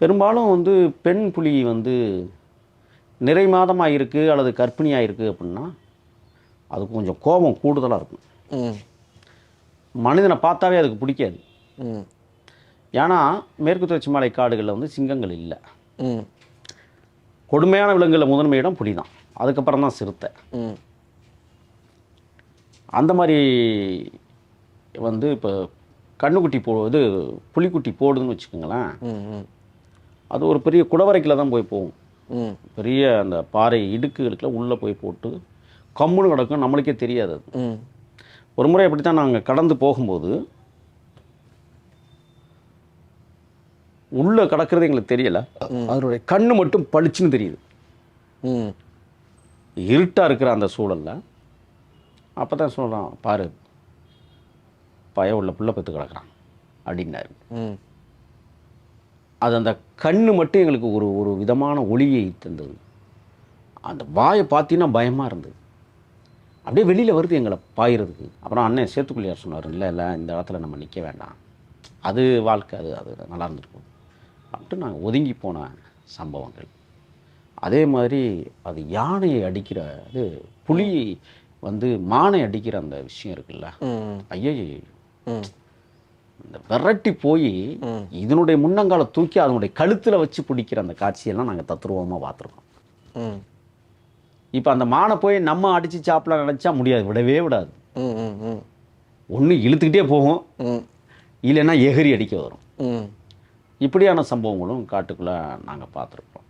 பெரும்பாலும் வந்து பெண் புலி வந்து நிறை மாதமாக இருக்குது அல்லது கர்ப்பிணியாக இருக்குது அப்படின்னா அதுக்கு கொஞ்சம் கோபம் கூடுதலாக இருக்கும். மனிதனை பார்த்தாவே அதுக்கு பிடிக்காது. ஏன்னா மேற்கு தொடர்ச்சி மலை காடுகளில் வந்து சிங்கங்கள் இல்லை. கொடுமையான விலங்குகளில் முதன்மை இடம் புலி தான். அதுக்கப்புறம் தான் சிறுத்தை. அந்த மாதிரி வந்து இப்போ கண்ணுக்குட்டி போ இது புலிக்குட்டி போடுதுன்னு வச்சுக்கோங்களேன். அது ஒரு பெரிய குடவரைக்கில் தான் போய் போகும். பெரிய அந்த பாறை இடுக்குகளுக்குள்ள உள்ளே போய் போட்டு கம்முன்னு கிடக்கும். நம்மளுக்கே தெரியாது அது. ஒரு முறை அப்படி தான் நாங்கள் கடந்து போகும்போது உள்ளே கிடக்கிறது எங்களுக்கு தெரியல. அதனுடைய கண்ணு மட்டும் பளிச்சுன்னு தெரியுது. இருட்டாக இருக்கிற அந்த சூழலில் அப்போ தான் சொல்கிறான் பாரு பய உள்ள புள்ள பெற்று கிடக்குறான் அப்படின்னாரு. அது அந்த கண்ணு மட்டும் எங்களுக்கு ஒரு ஒரு விதமான ஒளியை தந்தது. அந்த வாயை பார்த்தீங்கன்னா பயமாக இருந்தது. அப்படியே வெளியில் வருது எங்களை பாயிறதுக்கு. அப்புறம் அண்ணன் சேத்துக்குள்ளியார் சொன்னார் இல்லை இல்லை இந்த இடத்துல நம்ம நிற்க வேண்டாம். அது வாழ்க்கை அது அது நல்லா இருந்திருக்கும். அப்படின்ட்டு நாங்கள் ஒதுங்கி போன சம்பவங்கள். அதே மாதிரி அது யானையை அடிக்கிற இது புலி வந்து மானை அடிக்கிற அந்த விஷயம் இருக்குல்ல. ஐயோ இந்த விரட்டி போய். இதனுடைய முன்னங்கால தூக்கி அதனுடைய கழுத்தில் வச்சு பிடிக்கிற அந்த காட்சியெல்லாம் நாங்கள் தத்ரூபமாக பார்த்துருக்கோம். இப்போ அந்த மானை போய் நம்ம அடித்து சாப்பிட நினச்சா முடியாது விடவே விடாது. ஒன்று இழுத்துக்கிட்டே போகும். இல்லைன்னா எகிரி அடிக்க வரும். இப்படியான சம்பவங்களும் காட்டுக்குள்ளே நாங்கள் பார்த்துருக்கோம்.